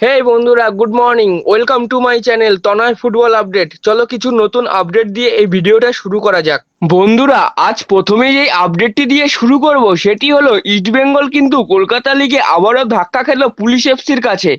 হে বন্ধুরা good morning welcome to my channel Tanay football update চলো কিছু নতুন আপডেট দিয়ে এই ভিডিওটা শুরু করা যাক। বন্ধুরা, আজ প্রথমে যে আপডেটটি দিয়ে শুরু করব। সেটি হলো ইস্টবেঙ্গল কিন্তু কলকাতা লিগে আবারও ধাক্কা খেলো পুলিশ এফসির কাছে।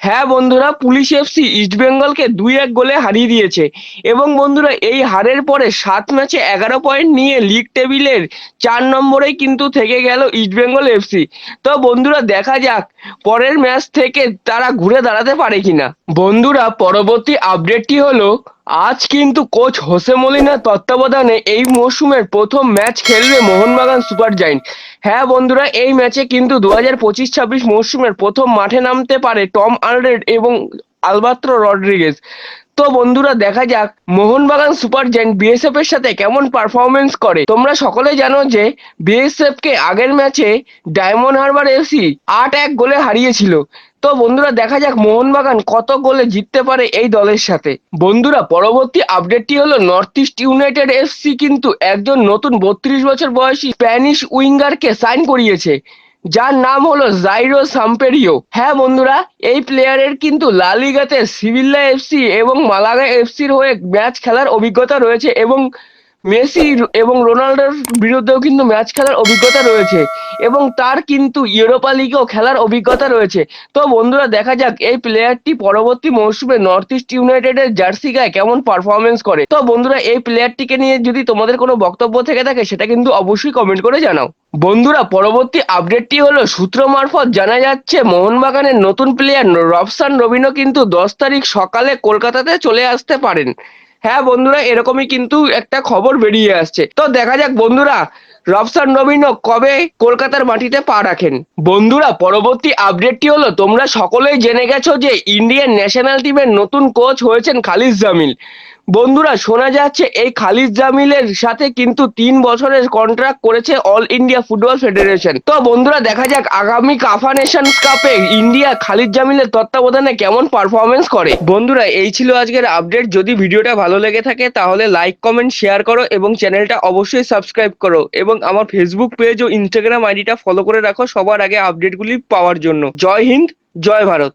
হ্যাঁ বন্ধুরা, পুলিশ এফসি ইস্ট বেঙ্গলকে দুই এক গোলে হারিয়ে দিয়েছে। এবং বন্ধুরা, এই হারের পরে সাত ম্যাচে এগারো পয়েন্ট নিয়ে লিগ টেবিলের চার নম্বরেই কিন্তু থেকে গেল ইস্টবেঙ্গল এফসি। তো বন্ধুরা, দেখা যাক পরের ম্যাচ থেকে তারা ঘুরে দাঁড়াতে পারে কিনা। বন্ধুরা, পরবর্তী আপডেটটি হলো আজ কিন্তু কোচ হোসে মলিনার তত্ত্বাবধানে এই মৌসুমের প্রথম ম্যাচ খেলবে মোহনবাগান সুপার জায়েন্ট। হ্যাঁ বন্ধুরা, এই ম্যাচে কিন্তু দু হাজার পঁচিশ ছাব্বিশ মৌসুমের প্রথম মাঠে নামতে পারে টম আলরেড এবং আলবাত্র রড্রিগেজ। তো বন্ধুরা, দেখা যাক। মোহনবাগান সুপার জায়েন্ট বিএসএফ এর সাথে কেমন পারফরমেন্স করে? তোমরা সকলে জানো যে বিএসএফ কে আগের ম্যাচে ডায়মন্ড হারবার এফসি আট এক গোলে হারিয়েছিল। তো বন্ধুরা, দেখা যাক মোহনবাগান কত গোলে জিততে পারে এই দলের সাথে। বন্ধুরা, পরবর্তী আপডেটটি হলো নর্থ ইস্ট ইউনাইটেড এফসি কিন্তু একজন নতুন বত্রিশ বছর বয়সী স্প্যানিশ উইঙ্গারকে সাইন করিয়েছে। যার নাম হলো জাইরো সাম্পেরিও হ্যাঁ বন্ধুরা, এই প্লেয়ারের কিন্তু লালিগাতে সিভিল্লা এফসি এবং মালাগা এফসির হয়ে ম্যাচ খেলার অভিজ্ঞতা রয়েছে এবং মেসি এবং রোনাল্ডোর বিরুদ্ধেও কিন্তু ম্যাচ খেলার অভিজ্ঞতা রয়েছে এবং তার কিন্তু ইউরোপা লিগেও খেলার অভিজ্ঞতা রয়েছে। তো বন্ধুরা, দেখা যাক এই প্লেয়ারটি পরবর্তী মৌসুমে নর্থ ইস্ট ইউনাইটেডের জার্সি গায়ে কেমন পারফরমেন্স করে। তো বন্ধুরা, এই প্লেয়ারটিকে নিয়ে যদি তোমাদের কোনো বক্তব্য থেকে থাকে, সেটা কিন্তু অবশ্যই কমেন্ট করে জানাও। বন্ধুরা, পরবর্তী আপডেটটি হলো, সূত্র মারফত জানা যাচ্ছে, মোহনবাগানের নতুন প্লেয়ার রবসান রবিনো কিন্তু দশ তারিখ সকালে কলকাতাতে চলে আসতে পারেন। হ্যাঁ বন্ধুরা, এরকমই কিন্তু একটা খবর বেরিয়ে আসছে। তো দেখা যাক বন্ধুরা রবসান রবিনো কবে কলকাতার মাটিতে পা রাখেন? বন্ধুরা, পরবর্তী আপডেটটি হলো, তোমরা সকলেই জেনে গেছো যে ইন্ডিয়ান ন্যাশনাল টিমের নতুন কোচ হয়েছেন খালিদ জামিল। বন্ধুরা, শোনা যাচ্ছে এই খালিদ জামিলের সাথে কিন্তু তিন বছরের কন্ট্রাক্ট করেছে অল ইন্ডিয়া ফুটবল ফেডারেশন তো বন্ধুরা, দেখা যাক আগামী কাফা নেশনস কাপে ইন্ডিয়া খালিদ জামিলের তত্ত্বাবধানে কেমন পারফরমেন্স করে। বন্ধুরা, এই ছিল আজকের আপডেট যদি ভিডিওটা ভালো লেগে থাকে, তাহলে লাইক কমেন্ট শেয়ার করো এবং চ্যানেলটা অবশ্যই সাবস্ক্রাইব করো এবং আমার ফেসবুক পেজ ও ইনস্টাগ্রাম আইডিটা ফলো করে রাখো সবার আগে আপডেটগুলি পাওয়ার জন্য। জয় হিন্দ, জয় ভারত।